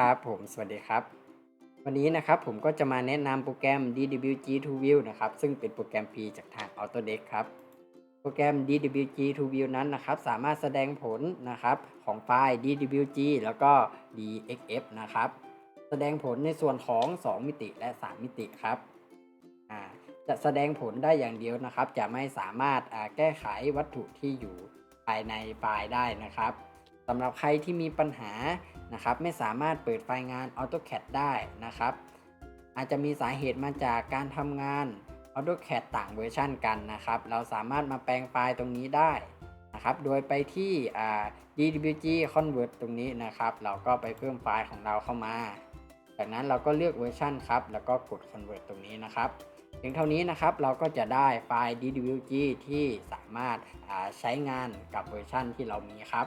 ครับผมสวัสดีครับ วันนี้นะครับผมก็จะมาแนะนำโปรแกรม DWG to View นะครับ ซึ่งเป็นโปรแกรม P จากทาง Autodesk ครับ โปรแกรม DWG to View นั้นนะครับ สามารถแสดงผลนะครับของไฟล์ DWG แล้วก็ DXF นะครับ แสดงผลในส่วนของ 2 มิติและ 3 มิติครับจะแสดงผลได้อย่างเดียวนะครับ จะไม่สามารถแก้ไขวัตถุที่อยู่ภายในไฟล์ได้นะครับสำหรับใครที่มีปัญหา นะครับไม่สามารถเปิดไฟล์งาน AutoCAD ได้นะครับ อาจจะมีสาเหตุมาจากการทำงาน AutoCAD ต่างเวอร์ชันกันนะครับ เราสามารถมาแปลงไฟล์ตรงนี้ได้นะครับ โดยไปที่ DWG Convert ตรงนี้นะครับ เราก็ไปเพิ่มไฟล์ของเราเข้ามา จากนั้นเราก็เลือกเวอร์ชันครับ แล้วก็กด Convert ตรงนี้นะครับเพียงเท่านี้นะครับเราก็จะได้ไฟล์ DWG ที่สามารถาใช้งานกับเวอร์ชันที่เรามีครับ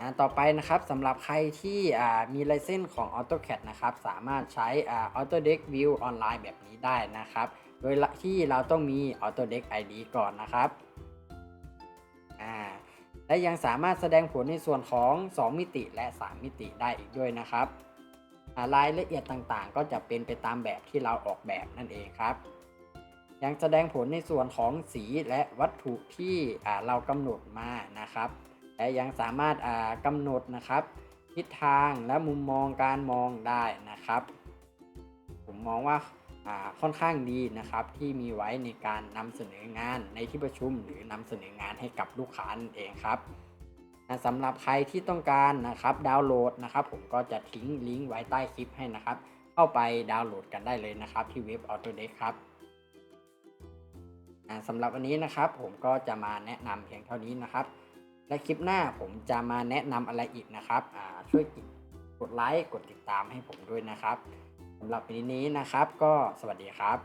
อ่าต่อไปนะครับสำหรับใครที่อ่ามีไลเซนส์ของ AutoCAD นะครับสามารถใช้อ่า Autodesk View ออนไลน์แบบนี้ได้นะครับ โดยที่เราต้องมี Autodesk ID ก่อนนะครับอ่าและยังสามารถแสดงผลในส่วนของ 2 มิติและ 3 มิติได้อีกด้วยนะครับอ่ารายละเอียดต่างๆ ก็จะเป็นไปตามแบบที่เราออกแบบนั่นเองครับ ยังแสดงผลในส่วนของสีและวัตถุที่เรากำหนดมานะครับ และยังสามารถกำหนดนะครับ ทิศทางและมุมมองการมองได้นะครับ ผมมองว่าาค่อนข้างดีนะครับที่มีไว้ในการนำเสนองานในที่ประชุมหรือนำเสนองานให้กับลูกค้านั่นเองครับสำหรับใครที่ต้องการนะครับดาวน์โหลดนะครับ ผมก็จะทิ้งลิงก์ไว้ใต้คลิปให้นะครับ เข้าไปดาวน์โหลดกันได้เลยนะครับ ที่เว็บ Autodesk ครับสำหรับวันนี้นะครับผมก็จะมาแนะนำเพียงเท่านี้นะครับ และคลิปหน้าผมจะมาแนะนำอะไรอีกนะครับอ่าช่วยกดไลค์กดติดตามให้ผมด้วยนะครับสำหรับวันนี้นะครับ ก็สวัสดีครับ